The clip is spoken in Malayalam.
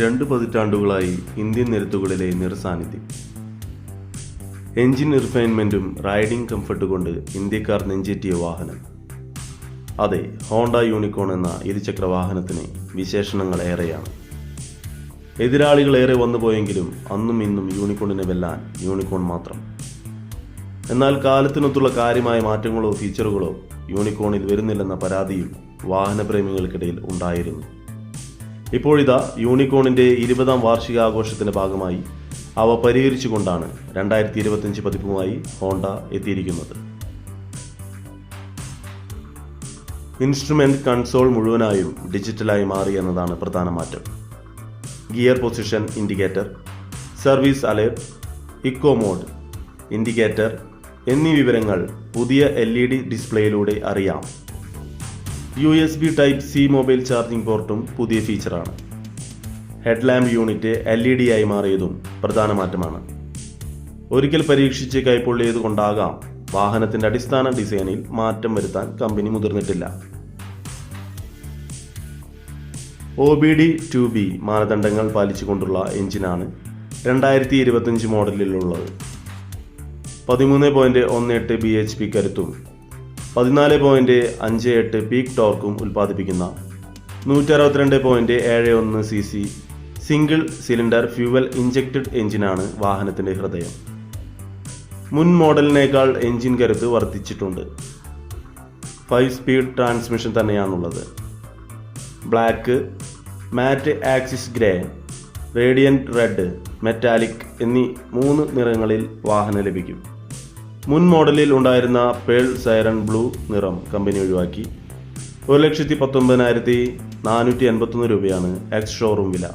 രണ്ട് പതിറ്റാണ്ടുകളായി ഇന്ത്യൻ നിരത്തുകളിലെ നിറസാന്നിധ്യം. എഞ്ചിൻ റിഫൈൻമെന്റും റൈഡിംഗ് കംഫർട്ട് കൊണ്ട് ഇന്ത്യക്കാർ നെഞ്ചേറ്റിയ വാഹനം. അതെ ഹോണ്ട യൂണിക്കോൺ എന്ന ഇരുചക്ര വാഹനത്തിന് വിശേഷണങ്ങൾ ഏറെയാണ്. എതിരാളികൾ ഏറെ വന്നുപോയെങ്കിലും അന്നും ഇന്നും യൂണിക്കോണിനെ വെല്ലാൻ യൂണിക്കോൺ മാത്രം. എന്നാൽ കാലത്തിനൊത്തുള്ള കാര്യമായ മാറ്റങ്ങളോ ഫീച്ചറുകളോ യൂണിക്കോണിൽ വരുന്നില്ലെന്ന പരാതിയും വാഹനപ്രേമികൾക്കിടയിൽ ഉണ്ടായിരുന്നു. ഇപ്പോഴിതാ യൂണിക്കോണിന്റെ ഇരുപതാം വാർഷികാഘോഷത്തിന്റെ ഭാഗമായി അവ പരിഹരിച്ചുകൊണ്ടാണ് രണ്ടായിരത്തി ഇരുപത്തിയഞ്ച് പതിപ്പുമായി ഹോണ്ട എത്തിയിരിക്കുന്നത്. ഇൻസ്ട്രുമെന്റ് കൺസോൾ മുഴുവനായും ഡിജിറ്റലായി മാറി എന്നതാണ് പ്രധാന മാറ്റം. Gear position indicator service alert eco mode indicator എന്നീ വിവരങ്ങൾ പുതിയ എൽ ഇ ഡി ഡിസ്പ്ലേയിലൂടെ അറിയാം. U S B type C mobile charging പോർട്ടും പുതിയ ഫീച്ചറാണ് headlamp unit L E D ആയി മാറിയതും പ്രധാന മാറ്റമാണ്. ഒരിക്കൽ പരീക്ഷിച്ച് കൈപ്പൊള്ളിയത് കൊണ്ടാകാം വാഹനത്തിന്റെ അടിസ്ഥാന ഡിസൈനിൽ മാറ്റം വരുത്താൻ company മുതിർന്നിട്ടില്ല. O B D two B മാനദണ്ഡങ്ങൾ പാലിച്ചുകൊണ്ടുള്ള എഞ്ചിനാണ് രണ്ടായിരത്തി ഇരുപത്തഞ്ച് മോഡലിലുള്ളത്. പതിമൂന്ന് പോയിന്റ് ഒന്ന് എട്ട് ബി എച്ച് പി കരുത്തും പതിനാല് പോയിന്റ് അഞ്ച് എട്ട് പീക്ക് ടോർക്കും ഉൽപ്പാദിപ്പിക്കുന്ന നൂറ്റി അറുപത്തിരണ്ട് പോയിന്റ് ഏഴ് ഒന്ന് C C single cylinder fuel injected എഞ്ചിനാണ് വാഹനത്തിന്റെ ഹൃദയം. മുൻ മോഡലിനേക്കാൾ എഞ്ചിൻ കരുത്ത് വർദ്ധിച്ചിട്ടുണ്ട്. ഫൈവ് സ്പീഡ് ട്രാൻസ്മിഷൻ തന്നെയാണുള്ളത്. Black matte axis grey radiant red metallic എന്നീ മൂന്ന് നിറങ്ങളിൽ വാഹനം ലഭിക്കും. മുൻ മോഡലിൽ ഉണ്ടായിരുന്ന പേൾ സൈറൺ ബ്ലൂ നിറം കമ്പനി ഒഴിവാക്കി. ഒരു ലക്ഷത്തി പത്തൊമ്പതിനായിരത്തി നാനൂറ്റി എൺപത്തൊന്ന് രൂപയാണ് എക്സ് ഷോറൂം വില.